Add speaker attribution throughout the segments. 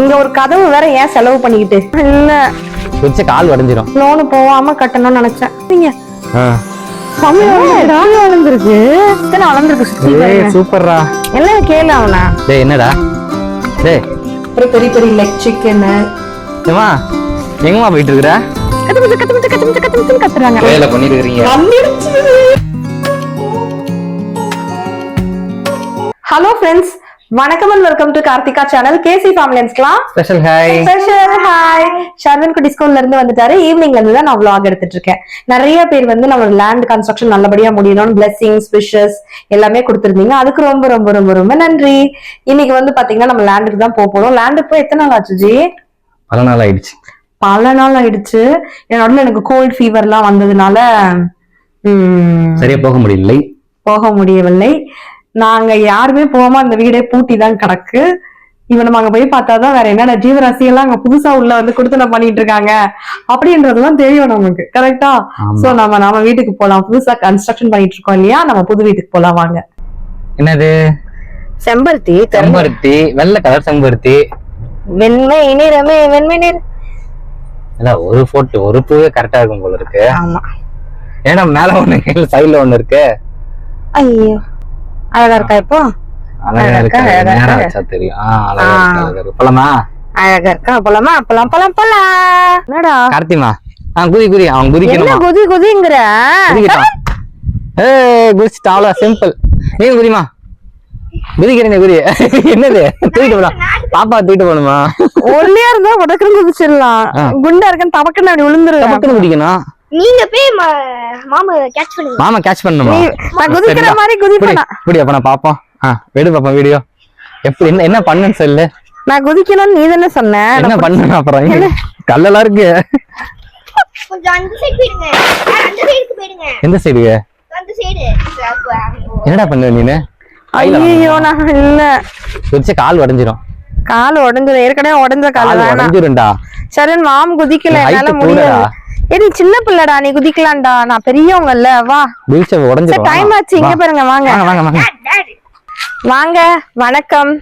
Speaker 1: இங்க ஒரு கதவு வேற ஏன் செலவு பண்ணிக்கிட்டு? இல்ல.
Speaker 2: வச்சு கால் உடஞ்சிரும்
Speaker 1: லோனு போகாம கட்டணும்னு நினைச்சேன். நீங்க? கேளு அவனா.
Speaker 2: என்னடா? டேய்.
Speaker 1: பெரிய பெரிய லெக் சிக்கன்
Speaker 2: ஏமா போயிட்டு இருக்கிற
Speaker 1: கத்து கத்துறாங்க.
Speaker 2: வேலை பண்ணிட்டு
Speaker 1: ஹலோ ஃப்ரெண்ட்ஸ் வணக்கம் and welcome to Karthika channel KC ஃபேமிலியன்ஸ்லாம்
Speaker 2: special hi
Speaker 1: special hi Sharvan குட்டி ஸ்கூல்ல இருந்து வந்துட்டாரு. ஈவினிங்ல இருந்து தான் நான் vlog எடுத்துட்டு இருக்கேன். நிறைய பேர் வந்து நம்ம லேண்ட் கன்ஸ்ட்ரக்ஷன் நல்லபடியா முடியணும்னு பிளெஸிங்ஸ் விஷஸ் எல்லாமே கொடுத்துருந்தீங்க. அதுக்கு ரொம்ப ரொம்ப ரொம்ப ரொம்ப நன்றி. இன்னைக்கு வந்து பாத்தீங்கன்னா நம்ம லேண்டுக்கு தான் போக போறோம். லேண்டுக்கு போய் எத்தனை நாள் ஆச்சு ஜி?
Speaker 2: பல நாள் ஆயிடுச்சு.
Speaker 1: பல நாள் ஆயிடுச்சு. என்னோட எனக்கு கோல்ட் ஃபீவர்லாம் வந்ததுனால
Speaker 2: சரியா போக முடியலை
Speaker 1: போக முடியவில்லை. நாங்க யாருமே போகாம அந்த வீடே பூட்டி தான் கிடக்கு. இவன் நம்ம அங்க போய் பார்த்தாதான் வேற என்னென்ன ஜீவராசி எல்லாம் அங்க புதுசா உள்ள வந்து குடுத்தன பண்ணிட்டு இருக்காங்க. அப்படின்றதுலாம் தெரியும் நமக்கு. கரெக்டா. சோ நம்ம நம்ம வீட்டுக்கு போலாம். புதுசா கன்ஸ்ட்ரக்ஷன் பண்ணிட்டு இருக்கோம் இல்லையா? நம்ம புது வீட்டுக்கு போலாம் வாங்க.
Speaker 2: என்னது?
Speaker 1: செம்பருத்தி
Speaker 2: செம்பருத்தி வெள்ளை கலர் செம்பருத்தி.
Speaker 1: வெண்மை நிறமே வெண்மை நிற
Speaker 2: இல்ல ஒரு போட்டோ ஒரு பூவே கரெக்டா இருக்கும் போல இருக்கு.
Speaker 1: ஆமா.
Speaker 2: ஏன்னா மேல ஒண்ணு கீழே சைடுல ஒண்ணு இருக்கு.
Speaker 1: ஐயோ. அழகா இருக்கா இப்போ?
Speaker 2: அழகா
Speaker 1: அழகா
Speaker 2: இருக்கு?
Speaker 1: இருக்கா, அழகா
Speaker 2: நேரா
Speaker 1: இருக்கா.
Speaker 2: வச்சா தெரியும். ஆ அழகா
Speaker 1: ஆ.
Speaker 2: இருக்கு, அழகா இருக்கு? போலாமா?
Speaker 1: அழகா இருக்கா? போலாமா? போலாம் போலாம் போலாம். என்னடா?
Speaker 2: கார்த்திமா. ஆ குதி குதி. அவன்
Speaker 1: என்ன
Speaker 2: குதிக்கணுமா
Speaker 1: குதி குதிங்கிற?
Speaker 2: குதிக்கிட்டான் ஏய் குதிச்சுட்டா அவ்வளோ சிம்பிள். நீ குதிமா. குதிக்கிறேன் குதி. என்னது? தூக்கிட்டு போலாம். பாப்பா தூக்கிட்டு போகணுமா?
Speaker 1: ஒல்லியா இருந்தா உடக்குன்னு குதிச்சிடலாம். குண்டா இருக்கன்னு தவக்குன்னு அப்படி விழுந்துருவேன்.
Speaker 2: டபக்குன்னு குதிக்கணும்.
Speaker 3: நீங்க போய் மாமா கேட்ச் பண்ணுங்க.
Speaker 2: மாமா கேட்ச் பண்ணணுமா?
Speaker 1: நீ- நான் குதிக்கிற. மாதிரி குதிப்பேன்.
Speaker 2: இப்படி அப்ப நான் பாப்போம். ஆ எடு பாப்பா வீடியோ எப்படி என்ன என்ன பண்ணுன்னு சொல்லு.
Speaker 1: நான் குதிக்கணும்னு நீ தானே சொன்ன.
Speaker 2: என்ன பண்ணணும் அப்புறம்? கல்லெல்லாம் இருக்கு.
Speaker 3: கொஞ்சம் அந்த சைடு போயிடுங்க. அந்த சைடுக்கு போயிடுங்க.
Speaker 2: எந்த சைடு
Speaker 3: அந்த சைடு
Speaker 2: என்னடா பண்ணுவ நீனு?
Speaker 1: ஐயோ நான் இல்ல.
Speaker 2: குதிச்ச கால் உடஞ்சிரும்.
Speaker 1: கால் உடஞ்சது ஏற்கனவே உடஞ்ச கால்
Speaker 2: உடஞ்சிரும்டா.
Speaker 1: சரி மாம் குதிக்கல என்னால
Speaker 2: கூடடா.
Speaker 1: ஏடி சின்ன பிள்ளைடா நீ குதிக்கலாம்டா. நான் பெரியவங்கல்ல வா. சரி
Speaker 2: உடஞ்சிரும்
Speaker 1: டைம் ஆச்சு. இங்க. பாருங்க வாங்க.
Speaker 2: வாங்க வாங்க வாங்க.
Speaker 1: வணக்கம்.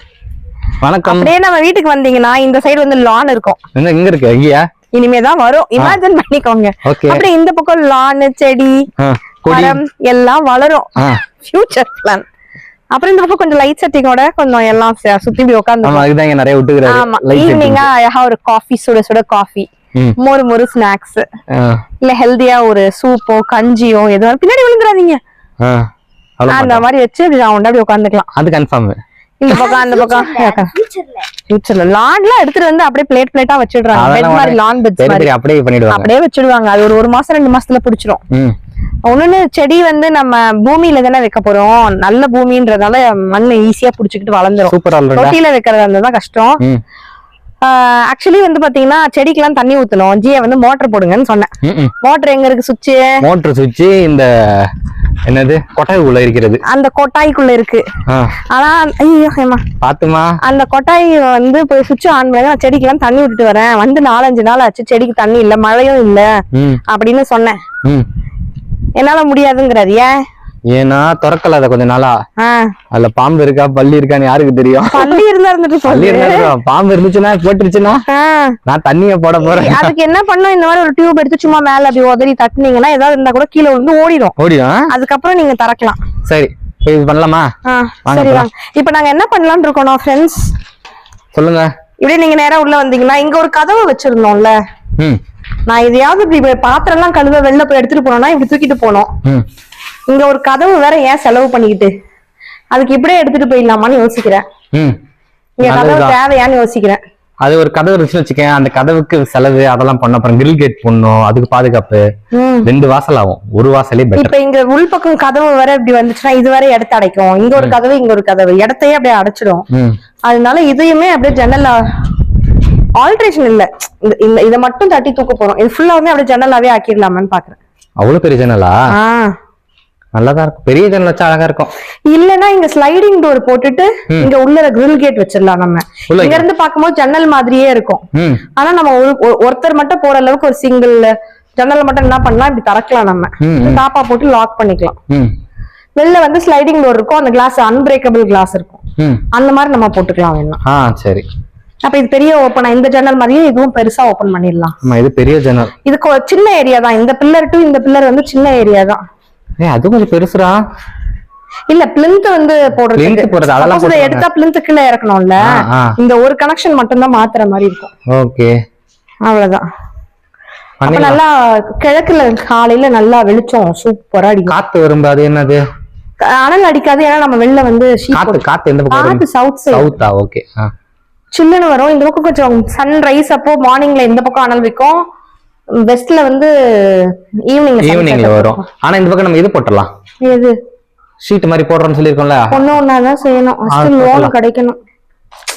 Speaker 2: வணக்கம்.
Speaker 1: அப்படியே நம்ம வீட்டுக்கு வந்தீங்கன்னா இந்த சைடு வந்து லான் இருக்கும்.
Speaker 2: என்ன இங்க இருக்கு? ஐயா
Speaker 1: இனிமேதான் வரும். இமேஜின் பண்ணிக்கோங்க. அப்படியே இந்த பக்கம் லான் செடி
Speaker 2: கொடி.
Speaker 1: மரம் எல்லாம் வளரும். ஃபியூச்சர் பிளான் அப்புறம் இந்த பக்கம் கொஞ்சம் லைட் செட்டிங்கோட கொஞ்சம் எல்லாம் சுத்தி இப்படி உட்காந்து
Speaker 2: ஆமா இங்க நிறைய
Speaker 1: ஆமா.
Speaker 2: விட்டுக்கிறாரு
Speaker 1: ஈவினிங்கா அழகா ஒரு காஃபி சுட சுட காஃபி. மோர் மோர் ஸ்நாக்ஸ் இல்ல ஹெல்தியா ஒரு சூப்போ கஞ்சியோ எதுவும் பின்னாடி விழுந்துறாதீங்க. அந்த மாதிரி வச்சு ரவுண்டா அப்படி உட்காந்துக்கலாம்.
Speaker 2: அது கன்ஃபார்ம்
Speaker 1: இந்த பக்கம் அந்த பக்கம்.
Speaker 3: ஃபியூச்சர்ல
Speaker 1: லான்லாம் எடுத்துட்டு வந்து அப்படியே பிளேட் பிளேட்டா வச்சிடுறாங்க. பெட் மாதிரி லான் பெட்ஸ்
Speaker 2: சரி
Speaker 1: மாதிரி.
Speaker 2: அப்படியே பண்ணிடுவாங்க.
Speaker 1: அப்படியே வச்சிடுவாங்க. அது ஒரு ஒரு மாசம் ரெண்டு மாசத்துல பிடிச்சிரும்.
Speaker 2: ம்.
Speaker 1: ஒண்ணுன்னு செடி வந்து நம்ம பூமியில தானே வைக்க போறோம். நல்ல பூமின்றதால மண் ஈஸியா புடிச்சுக்கிட்டு வளர்ந்துரும். தொட்டியில வைக்கிறதா இருந்தா தான் கஷ்டம் ஆக்சுவலி வந்து பாத்தீங்கன்னா செடிக்கெல்லாம் தண்ணி ஊத்தணும். ஜிய வந்து மோட்டர் போடுங்கன்னு சொன்னேன். மோட்டர் எங்க இருக்கு சுவிட்ச்?
Speaker 2: மோட்டர் சுவிட்ச் இந்த என்னது கொட்டகைக்குள்ள இருக்கிறது.
Speaker 1: அந்த கொட்டாய்க்குள்ள இருக்கு. ஆனா ஐயோ ஏமா
Speaker 2: பாத்துமா.
Speaker 1: அந்த கொட்டாய் வந்து போய் சுவிட்ச் ஆன் பண்ணி நான் செடிக்கெல்லாம் தண்ணி விட்டுட்டு வரேன். வந்து நாலஞ்சு நாள் ஆச்சு செடிக்கு தண்ணி இல்ல மழையும் இல்ல அப்படின்னு சொன்னேன். என்னால முடியாதுங்கிறாரு. ஏன்?
Speaker 2: ஏன்னா திறக்கல அத கொஞ்ச நாளா? அதுல பாம்பு இருக்கா? பள்ளி இருக்கான்னு யாருக்கு தெரியும்?
Speaker 1: பள்ளி இருந்தா இருந்துட்டு
Speaker 2: பள்ளி இருந்தா பாம்பு இருந்துச்சுன்னா போட்டுருச்சுன்னா? நான் தண்ணிய போட போறேன்.
Speaker 1: அதுக்கு என்ன பண்ணும்? இந்த மாதிரி ஒரு டியூப் எடுத்து சும்மா மேல அப்படி உதறி தட்டுனீங்கன்னா ஏதாவது இருந்தா கூட கீழே விழுந்து ஓடிடும்.
Speaker 2: ஓடிடும்
Speaker 1: அதுக்கப்புறம் நீங்க திறக்கலாம்.
Speaker 2: சரி இது பண்ணலாமா?
Speaker 1: சரி இப்ப நாங்க என்ன பண்ணலாம்னு இருக்கோம் ஃப்ரெண்ட்ஸ்
Speaker 2: சொல்லுங்க.
Speaker 1: இப்படியே நீங்க நேரா உள்ள வந்தீங்கன்னா இங்க ஒரு கதவு வச்சிருந்தோம்ல? நான் எதையாவது இப்படி இப்ப பாத்திரம் எல்லாம் கழுவ வெளில போய் எடுத்துட்டு போனோம்னா இப்படி தூக்கிட்டு போனோம். இங்க ஒரு கதவு வேற ஏன் செலவு பண்ணிக்கிட்டு? அதுக்கு இப்படியே எடுத்துட்டு போயிடலாமான்னு யோசிக்கிறேன். இங்க கதவு. தேவையான்னு யோசிக்கிறேன்.
Speaker 2: அது ஒரு கதவு இருந்துச்சுன்னு வச்சுக்கேன் அந்த கதவுக்கு செலவு அதெல்லாம் பண்ண அப்புறம் கிரில் கேட் போடணும் அதுக்கு பாதுகாப்பு. ரெண்டு வாசல் ஆகும். ஒரு வாசலே பெட்டர்
Speaker 1: இப்ப இங்க உள்பக்கம் கதவு வேற இப்படி வந்துச்சுன்னா இது வேற இடத்த அடைக்கும். இங்க ஒரு கதவு இங்க ஒரு கதவு. இடத்தையே அப்படியே அடைச்சிடும். அதனால இதையுமே அப்படியே ஜன்னல் ஆல்ட்ரேஷன் இல்ல. இந்த- இதை மட்டும் தட்டி தூக்க போறோம். இது ஃபுல்லாவுமே அப்படியே ஜன்னலாவே ஆக்கிடலாமான்னு பாக்குறேன்.
Speaker 2: அவ்வளவு பெரிய ஜன்னலா நல்லாதான் இருக்கும். பெரிய ஜன்னல் வச்சா அழகா இருக்கும்.
Speaker 1: இல்லனா இங்க ஸ்லைடிங் டோர் போட்டுட்டு இங்க உள்ள கிரில் கேட் வச்சிடலாம் நம்ம. இங்க இருந்து பாக்கும்போது ஜன்னல் மாதிரியே இருக்கும். ஆனா நம்ம ஒரு- ஒரு- ஒருத்தர் மட்டும் போற அளவுக்கு ஒரு சிங்கிள் ஜன்னல் மட்டும் என்ன பண்ணலாம் இப்படி திறக்கலாம் நம்ம. தாப்பா போட்டு லாக் பண்ணிக்கலாம். வெளில வந்து ஸ்லைடிங் டோர் இருக்கும். அந்த கிளாஸ் அன்பிரேக்கபிள் கிளாஸ் இருக்கும். அந்த மாதிரி நம்ம போட்டுக்கலாம் வேணாம்
Speaker 2: சரி.
Speaker 1: அப்ப இது பெரிய ஓப்பனா இந்த ஜன்னல் மாதிரியே இதுவும் பெருசா ஓபன் பண்ணிடலாம்.
Speaker 2: இது பெரிய ஜன்னல்.
Speaker 1: இது சின்ன ஏரியா தான். இந்த பில்லர் டு இந்த பில்லர் வந்து சின்ன ஏரியா தான்.
Speaker 2: ஏ அது கொஞ்சம் பெருசுடா.
Speaker 1: இல்ல பிளிந்த் வந்து போடுறது
Speaker 2: போடுறது, அதெல்லாம்.
Speaker 1: எடுத்தா பிளிந்த் கீழே இறக்கணும்ல. இந்த ஒரு கனெக்ஷன் மட்டும் தான் மாத்துற மாதிரி இருக்கும்.
Speaker 2: ஓகே.
Speaker 1: அவ்வளவுதான். அப்ப நல்லா கிழக்குல காலையில நல்லா வெளிச்சம் சூப்பரா அடிக்கும்.
Speaker 2: காத்து வரும்பு அது என்னது?
Speaker 1: அனல் அடிக்காது ஏன்னா நம்ம வெளில வந்து
Speaker 2: காத்து காத்து எந்த பக்கம்
Speaker 1: காத்து சவுத்
Speaker 2: சவுத்தா ஓகே
Speaker 1: சில்லுன்னு வரும். இந்த பக்கம் கொஞ்சம் சன்ரைஸ் அப்போ மார்னிங்ல இந்த பக்கம் அனல் வைக்கும். வெஸ்ட்ல வந்து ஈவினிங்
Speaker 2: ஈவினிங்ல வரும். ஆனா இந்த பக்கம் நம்ம இது போட்டுடலாம்?
Speaker 1: எது?
Speaker 2: ஷீட் மாதிரி போடுறோம்னு சொல்லியிருக்கோம்ல?
Speaker 1: ஒண்ணு ஒன்னாதான் செய்யணும். First loan. கிடைக்கணும்.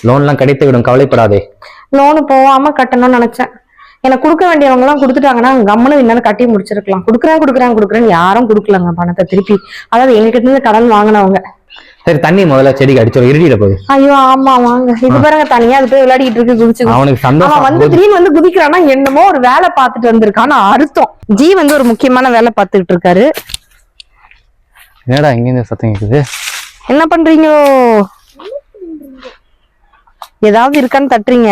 Speaker 2: லோன்லாம் கிடைத்து விடும். கவலைப்படாதே.
Speaker 1: லோனு போகாம கட்டணும்னு நினைச்சேன். எனக்கு கொடுக்க வேண்டியவங்க எல்லாம் கொடுத்துட்டாங்கன்னா கம்முனு இன்னும் கட்டி முடிச்சிருக்கலாம். கொடுக்குறேன் கொடுக்குறேன் கொடுக்குறேன்னு யாரும் கொடுக்கலங்க பணத்தை திருப்பி. அதாவது எங்ககிட்ட இருந்து கடன் வாங்கினவங்க.
Speaker 2: சரி தண்ணி முதல்ல செடிக்கு அடிச்சிடும் இருட்டிட போகுது.
Speaker 1: ஐயோ ஆமா வாங்க. இது பாருங்க தனியா அது போய் விளையாடிட்டு இருக்கு குதிச்சு.
Speaker 2: அவனுக்கு
Speaker 1: அவன்
Speaker 2: சந்தோஷம்
Speaker 1: வந்து திடீர்னு வந்து குதிக்கிறான்னா என்னமோ ஒரு வேலை பார்த்துட்டு வந்திருக்கான்னு அர்த்தம். ஜி வந்து ஒரு முக்கியமான வேலை பார்த்துக்கிட்டு இருக்காரு.
Speaker 2: என்னடா இங்க இருந்து சத்தம் கேக்குது?
Speaker 1: என்ன பண்றீங்களோ ஏதாவது இருக்கான்னு தட்டுறீங்க.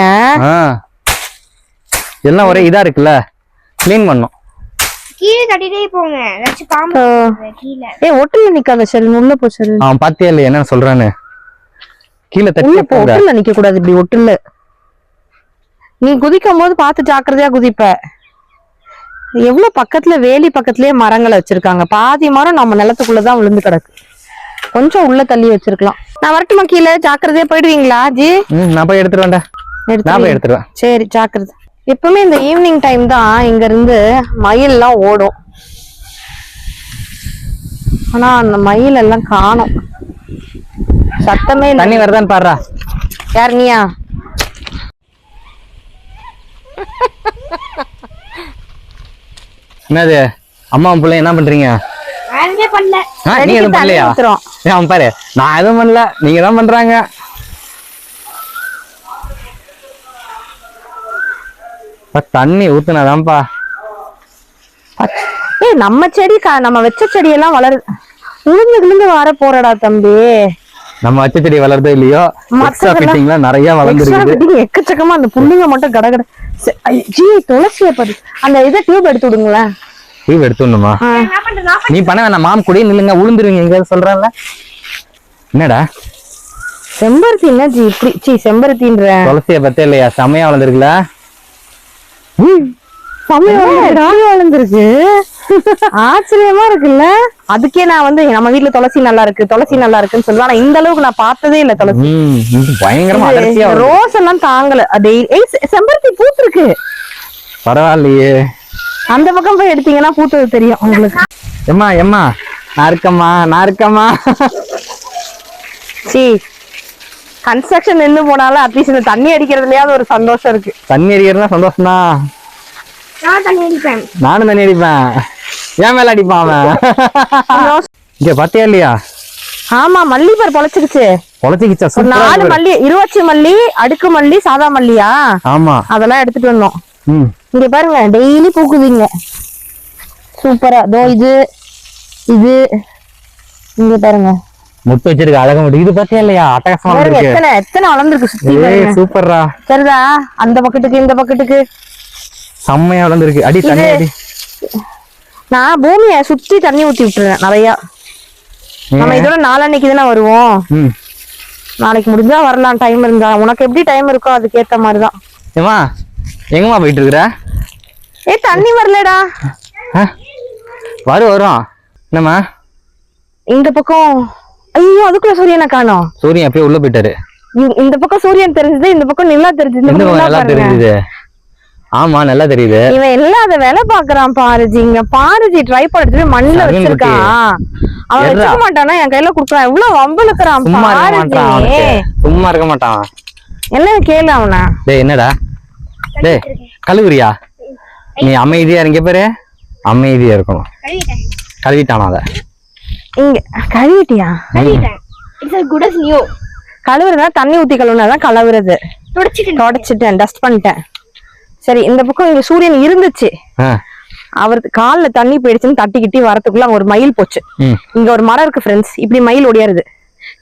Speaker 2: எல்லாம் ஒரே இதா இருக்குல்ல? க்ளீன் பண்ணும்
Speaker 3: கீழே தட்டிட்டே போங்க. ஏதாச்சும் பாம்பு கீழே.
Speaker 1: ஏய் ஒட்டுல நிக்காத சரி உள்ள போ சரி
Speaker 2: அவன் பாத்தியா இல்லையா என்ன சொல்றான்னு கீழே தட்டி
Speaker 1: போ
Speaker 2: போங்க
Speaker 1: ஒட்டுல நிக்க கூடாது இப்படி ஒட்டுல நீ குதிக்கும் போது பார்த்து ஜாக்கிரதையா குதிப்ப. எவ்வளவு பக்கத்துல வேலி பக்கத்துலயே மரங்களை வச்சிருக்காங்க. பாதி மரம் நம்ம நிலத்துக்குள்ளதான் விழுந்து கிடக்கு. கொஞ்சம் உள்ள தள்ளி வச்சிருக்கலாம். நான் வரட்டுமா கீழே? ஜாக்கிரதையா போயிடுவீங்களா ஜி?
Speaker 2: ம், நான் போய் எடுத்துட்டு வேண்டா நான் போய்
Speaker 1: எடுத்து
Speaker 2: எடுத்துருவேன்
Speaker 1: சரி ஜாக்கிரதை. எப்பவுமே இந்த ஈவினிங் டைம் தான் இங்க இருந்து மயில்லாம் ஓடும். ஆனா அந்த மயில் எல்லாம் காணோம். சத்தமே
Speaker 2: தண்ணி வருதான்னு பாடுறா.
Speaker 1: யார் நீயா?
Speaker 2: என்னது? அம்மாவும் பிள்ளை என்ன பண்றீங்க?
Speaker 3: வேறவே பண்ணல
Speaker 2: ஆ, நீ
Speaker 1: செடிக்கு
Speaker 2: எதுவும் பண்ணலையா? அவன் பாரு. நான் எதுவும் பண்ணல. நீங்க தான் பண்றாங்க. தண்ணி ஊத்துனாதான்ப்பா.
Speaker 1: ஏய் நம்ம செடி நம்ம வச்ச செடியெல்லாம் வளரு உளுந்து கிழிந்து வர போறடா தம்பி.
Speaker 2: நம்ம வச்ச செடி வளருதோ இல்லையோ? ஃபிட்டிங்லாம் நிறைய
Speaker 1: fitting எக்கச்சக்கமா அந்த புள்ளிங்க மட்டும் கட கட சே- ஐ, ஜீ துளசிய பாரு அந்த இதை டியூப் எடுத்து விடுங்களேன்.
Speaker 2: எடுத்துடணுமா
Speaker 3: என்ன பண்றதா
Speaker 2: நீ பண்ண வேணாம் மாம் கூட நில்லுங்க உளுந்துருவீங்க எங்கேயாவது சொல்றேன்ல. என்னடா?
Speaker 1: செம்பருத்தி என்ன ஜி இப்படி சீ செம்பருத்தின்ற.
Speaker 2: துளசிய பத்தே இல்லையா? செமையா வளர்ந்துருக்குல
Speaker 1: வளர்ந்துருக்கு? ஆச்சரியமா இருக்குல்ல? அதுக்கே நான் வந்து நம்ம வீட்ல துளசி நல்லா இருக்கு துளசி நல்லா இருக்குன்னு சொல்லுவேன். ஆனா இந்த அளவுக்கு நான் பார்த்ததே இல்ல துளசி.
Speaker 2: பயங்கரமா.
Speaker 1: ரோஸ் எல்லாம் தாங்கல. அது செம்பருத்தி பூத்திருக்கு.
Speaker 2: பரவாயில்லையே.
Speaker 1: அந்த பக்கம் போய் எடுத்தீங்கன்னா பூத்தது தெரியும் உங்களுக்கு.
Speaker 2: எம்மா எம்மா. நான் இருக்கம்மா நான் இருக்கம்மா.
Speaker 1: சி. கன்ஸ்ட்ரக்ஷன் நின்னு போனாலும் அட்லீஸ்ட் இந்த தண்ணி அடிக்கிறதுலயாவது ஒரு சந்தோஷம் இருக்கு.
Speaker 2: தண்ணி அடிக்கிறதுனா சந்தோஷம் தான்
Speaker 3: நான் தண்ணி அடிப்பேன்.
Speaker 2: நானும் தண்ணி அடிப்பேன். ஏன் மேல அடிப்பான் அவன். இங்க பாத்தியா இல்லையா?
Speaker 1: ஆமா மல்லிப்பர் பொழைச்சிருச்சு.
Speaker 2: பொழச்சிக்கிச்சா?
Speaker 1: நாலு
Speaker 2: பாரு.
Speaker 1: மல்லி இருவச்சி மல்லி அடுக்கு மல்லி சாதா மல்லியா?
Speaker 2: ஆமா.
Speaker 1: அதெல்லாம் எடுத்துட்டு வந்தோம். இங்க பாருங்க டெய்லி பூக்குதுங்க. சூப்பரா. தோ இது இது இங்க பாருங்க.
Speaker 2: முட்டை வச்சிருக்கு அழகா முட்டை. இது பாத்தியா இல்லையா? அட்டகாசமா இருக்கு
Speaker 1: எத்தனை எத்தனை வளர்ந்துருக்கு சுத்தி
Speaker 2: சூப்பர்ரா.
Speaker 1: சரிதா அந்த பக்கெட்டுக்கு இந்த பக்கெட்டுக்கு
Speaker 2: செம்மையா வளர்ந்துருக்கு. அடி தண்ணி அடி.
Speaker 1: நான் பூமியை சுத்தி தண்ணி ஊத்தி விட்டுறேன் நிறைய. நம்ம இதோட நாளன்னைக்கு தானே வருவோம். நாளைக்கு முடிஞ்சா வரலாம் டைம் இருந்தா. உனக்கு எப்படி டைம் இருக்கோ அதுக்கேத்த மாதிரிதான்.
Speaker 2: ஏமா எங்கம்மா போயிட்டு இருக்கிற
Speaker 1: ஏய் தண்ணி வரலடா?
Speaker 2: வரும் வரும். என்னம்மா?
Speaker 1: இந்த பக்கம் ஐயோ அதுக்குள்ள சூரியனை காணோம்?
Speaker 2: சூரியன் எப்பயோ உள்ள போயிட்டாரு.
Speaker 1: இந்த பக்கம் சூரியன் தெரிஞ்சது இந்த பக்கம் நிலா தெரிஞ்சது இந்த பக்கம்
Speaker 2: நல்லா. தெரியுது ஆமா நல்லா தெரியுது.
Speaker 1: இவன் இல்லாத வேலை பாக்குறான் பாருஜி. இங்க பாருஜி ட்ரை எடுத்துட்டு மண்ணுல வச்சிருக்கான் அவன். வச்சுக்க மாட்டானா? என் கையில குடுக்குறான். எவ்வளவு வம்பளுக்குறான்
Speaker 2: சும்மா இருக்க
Speaker 1: பாருஜி.
Speaker 2: மாட்டான் அவனுக்கு. சும்மா இருக்க மாட்டான்.
Speaker 1: என்ன கேளு அவன.
Speaker 2: டேய் என்னடா? டேய் கழுவுறியா? நீ அமைதியா இருங்க பாரு. அமைதியா இருக்கணும்.
Speaker 3: கழுவிட்டானா
Speaker 2: அத?
Speaker 1: இங்க கழுவிட்டியா?
Speaker 3: கழுவிட்டேன். இட்ஸ் குட் அஸ் நியூ
Speaker 1: கழுவுறதா தண்ணி ஊத்தி கழுவுனாதான் கழுவுறது.
Speaker 3: தொடச்சிட்டு
Speaker 1: தொடச்சிட்டேன் டஸ்ட் பண்ணிட்டேன். சரி இந்த பக்கம் இங்க சூரியன் இருந்துச்சு.
Speaker 2: ஆ,
Speaker 1: அவருக்கு கால்ல தண்ணி போயிடுச்சுன்னு தட்டிக்கிட்டி வரதுக்குள்ள அங்க ஒரு மயில் போச்சு. இங்க ஒரு மரம் இருக்கு ஃப்ரெண்ட்ஸ் இப்படி மயில் ஓடியாருது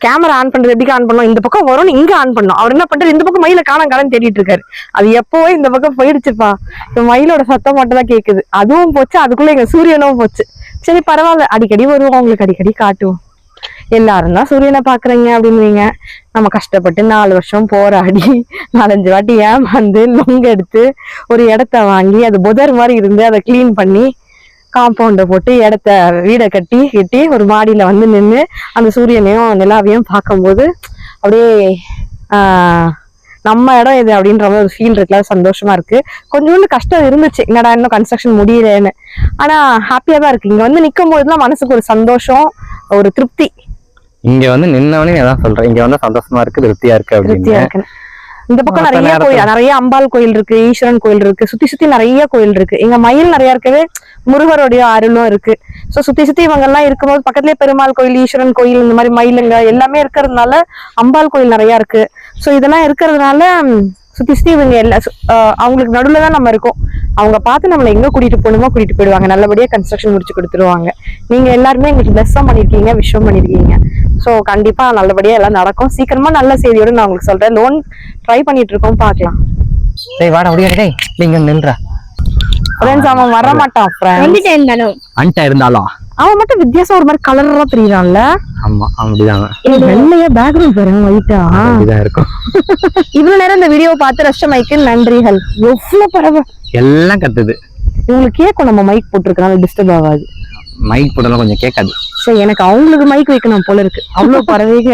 Speaker 1: கேமரா ஆன் பண்றது எப்படி ஆன் பண்ணோம் இந்த பக்கம் வரும்னு இங்க ஆன் பண்ணோம் அவர் என்ன பண்றாரு? இந்த பக்கம் மயில காணாம் காணான்னு தேடிட்டு இருக்காரு. அது எப்பவோ இந்த பக்கம் போயிடுச்சுப்பா. இந்த மயிலோட சத்தம் மட்டும் தான் கேக்குது. அதுவும் போச்சு அதுக்குள்ள எங்க சூரியனும் போச்சு. சரி பரவாயில்ல. அடிக்கடி வருவோம் உங்களுக்கு அடிக்கடி காட்டுவோம். எல்லாரும் தான் சூரியனை பாக்குறீங்க அப்படின்னுவீங்க நம்ம கஷ்டப்பட்டு நாலு வருஷம் போராடி நாலஞ்சு வாட்டி ஏமாந்து லொங்க எடுத்து ஒரு இடத்த வாங்கி அது புதர் மாதிரி இருந்து அதை கிளீன் பண்ணி காம்பவுண்டை போட்டு இடத்த வீடை கட்டி கட்டி ஒரு மாடியில வந்து நின்று அந்த சூரியனையும் நிலாவையும் பார்க்கும்போது அப்படியே நம்ம இடம் இது அப்படின்ற மாதிரி ஒரு ஃபீல் இருக்குல்ல சந்தோஷமா இருக்கு. கொஞ்சோண்டு கஷ்டம் இருந்துச்சு. என்னடா இன்னும் கன்ஸ்ட்ரக்ஷன் முடியலன்னு ஆனா ஹாப்பியா தான் இருக்கு. இங்க வந்து நிற்கும் போதுலாம் மனசுக்கு ஒரு சந்தோஷம் ஒரு திருப்தி.
Speaker 2: இங்க வந்து நின்னவனே அதான் சொல்றேன். இங்க வந்து சந்தோஷமா இருக்கு திருப்தியா இருக்கு அப்படின்னு.
Speaker 1: இந்த பக்கம் நிறைய கோயில் நிறைய அம்பாள் கோயில் இருக்கு ஈஸ்வரன் கோயில் இருக்கு சுத்தி சுத்தி நிறைய கோயில் இருக்கு. இங்க மயில் நிறைய இருக்கவே முருகருடைய அருளும் இருக்கு. சோ சுத்தி சுத்தி இவங்க எல்லாம் இருக்கும்போது பக்கத்துலயே பெருமாள் கோயில் ஈஸ்வரன் கோயில் இந்த மாதிரி மயிலுங்க எல்லாமே இருக்கிறதுனால அம்பாள் கோயில் நிறைய இருக்கு. சோ இதெல்லாம் இருக்கிறதுனால சுத்தி சுத்தி இவங்க எல்லா அவங்களுக்கு நடுவுல தான் நம்ம இருக்கோம். அவங்க பார்த்து நம்மளை எங்க கூட்டிட்டு போகணுமோ கூட்டிட்டு போயிடுவாங்க. நல்லபடியா கன்ஸ்ட்ரக்ஷன் முடிச்சு கொடுத்துருவாங்க. நீங்க எல்லாருமே எங்களுக்கு பெஸ்ஸா பண்ணிருக்கீங்க விஷயம் பண்ணிருக்கீங்க. சோ கண்டிப்பா நல்லபடியா எல்லாம் நடக்கும். சீக்கிரமா நல்ல செய்தியோட நான் உங்களுக்கு சொல்றேன். லோன் ட்ரை பண்ணிட்டு இருக்கோம் பார்க்கலாம்.
Speaker 2: டேய் வாடா முடியாது டேய். நீங்க நின்றா
Speaker 1: ஃப்ரெண்ட்ஸ் அவன் வர மாட்டான்.
Speaker 3: வந்துட்டேன் இருந்தாலும்.
Speaker 2: அன்ட்டா இருந்தாலும்.
Speaker 1: அவன் மட்டும் வித்தியாசம் ஒரு மாதிரி கலரா தெரியறான்ல.
Speaker 2: ஆமா அப்படிதான்.
Speaker 1: வெள்ளையா பேக்ரவுண்ட் பாருங்க ஒயிட்டா
Speaker 2: அப்படிதான் இருக்கும்.
Speaker 1: இவ்வளவு நேரம் இந்த வீடியோ பார்த்து ரஷ்ட மைக்கு நன்றிகள் எவ்வளவு பரவ
Speaker 2: எல்லாம் கத்துது
Speaker 1: இவங்களுக்கு கேட்கும் நம்ம மைக் போட்டிருக்கனால டிஸ்டர்ப் ஆகாது.
Speaker 2: மைக் போட்டாலும் கொஞ்சம் கேட்காது.
Speaker 1: சரி எனக்கு அவங்களுக்கு மைக் வைக்கணும் போல இருக்கு. அவ்வளவு பறவைக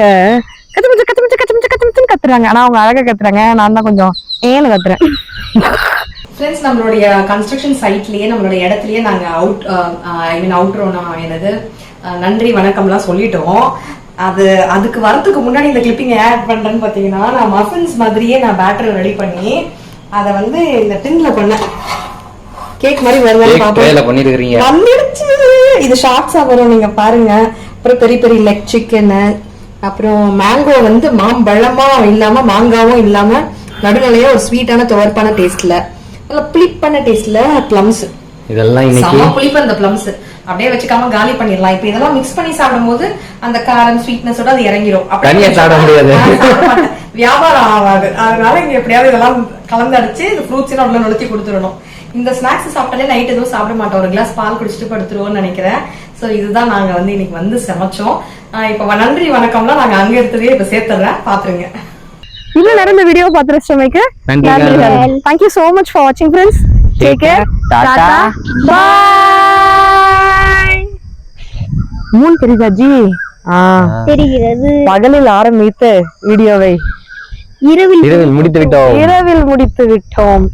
Speaker 1: கத்துமிச்சு கத்துமிச்சு கத்துமிச்சு கத்துமிச்சுன்னு கத்துறாங்க. ஆனா அவங்க அழகா கத்துறாங்க. நான் தான் கொஞ்சம் ஏன்னு கத்துறேன். ஃப்ரெண்ட்ஸ் நம்மளுடைய கன்ஸ்ட்ரக்ஷன் சைட்லயே நம்மளுடைய இடத்துலயே நாங்க அவுட் ஐ மீன் அவுட்ரோனா என்னது நன்றி வணக்கம்லாம் சொல்லிட்டோம். அது அதுக்கு வரதுக்கு முன்னாடி இந்த கிளிப்பிங் ஆட் பண்றேன்னு பாத்தீங்கன்னா நான் மஃபின்ஸ் மாதிரியே நான் பேட்டரி ரெடி பண்ணி அதை வந்து இந்த டின்ல பண்ணேன். கேக் மாதிரி வருதான்னு பாப்போம்
Speaker 2: ட்ரேல பண்ணிருக்கிறீங்க.
Speaker 1: வந்துடுச்சு. இது ஷார்ட்ஸா வரும் நீங்க பாருங்க. அப்புறம் பெரிய பெரிய லெக் சிக்கன் அப்புறம் மேங்கோ வந்து மாம்பழமா இல்லாம மாங்காவும் இல்லாம நடுநிலையா ஒரு ஸ்வீட்டான துவர்ப்பான டேஸ்ட்ல நல்ல புளிப்பான டேஸ்ட்ல பிளம்ஸ்
Speaker 2: இதெல்லாம் இன்னைக்கு
Speaker 1: புளிப்பு அந்த பிளம்ஸ் அப்படியே வச்சுக்காம காலி பண்ணிடலாம். இப்போ இதெல்லாம் மிக்ஸ் பண்ணி சாப்பிடும்போது அந்த காரம் ஸ்வீட்னஸோட அது இறங்கிரும். அப்படியே
Speaker 2: சாப்பிட முடியாது.
Speaker 1: வியாபாரம் ஆகாது. அதனால இங்க எப்படியாவது இதெல்லாம் கலந்தடிச்சு இந்த ஃப்ரூட்ஸ் உள்ள நுழைச்சி கொடுத்துடணும். இந்த ஸ்நாக்ஸ் சாப்பிட்டாலே நைட் எதுவும் சாப்பிட மாட்டோம். ஒரு கிளாஸ் பால் குடிச்சிட்டு படுத்துருவோம்னு நினைக்கிறேன். சோ இதுதான் நாங்க வந்து இன்னைக்கு வந்து சமைச்சோம். இப்ப நன்றி வணக்கம்லாம் நாங்க அங்க எடுத்ததே இப்ப சேர்த்துறேன். பாத்துருங்க. இவ்வளவு நேரம் இந்த வீடியோ பார்த்து ரசிச்சமைக்கு
Speaker 2: நன்றிகள்.
Speaker 1: Thank you so much for வாட்சிங் ஃப்ரெண்ட்ஸ் டேக் கேர்
Speaker 2: டாடா.
Speaker 1: பாய் மூணு தெரியுதா ஜி? ஆ.
Speaker 3: தெரிகிறது.
Speaker 1: பகலில் ஆரம்பித்த வீடியோவை
Speaker 2: இரவில் முடித்து விட்டோம்
Speaker 1: இரவில் முடித்து விட்டோம்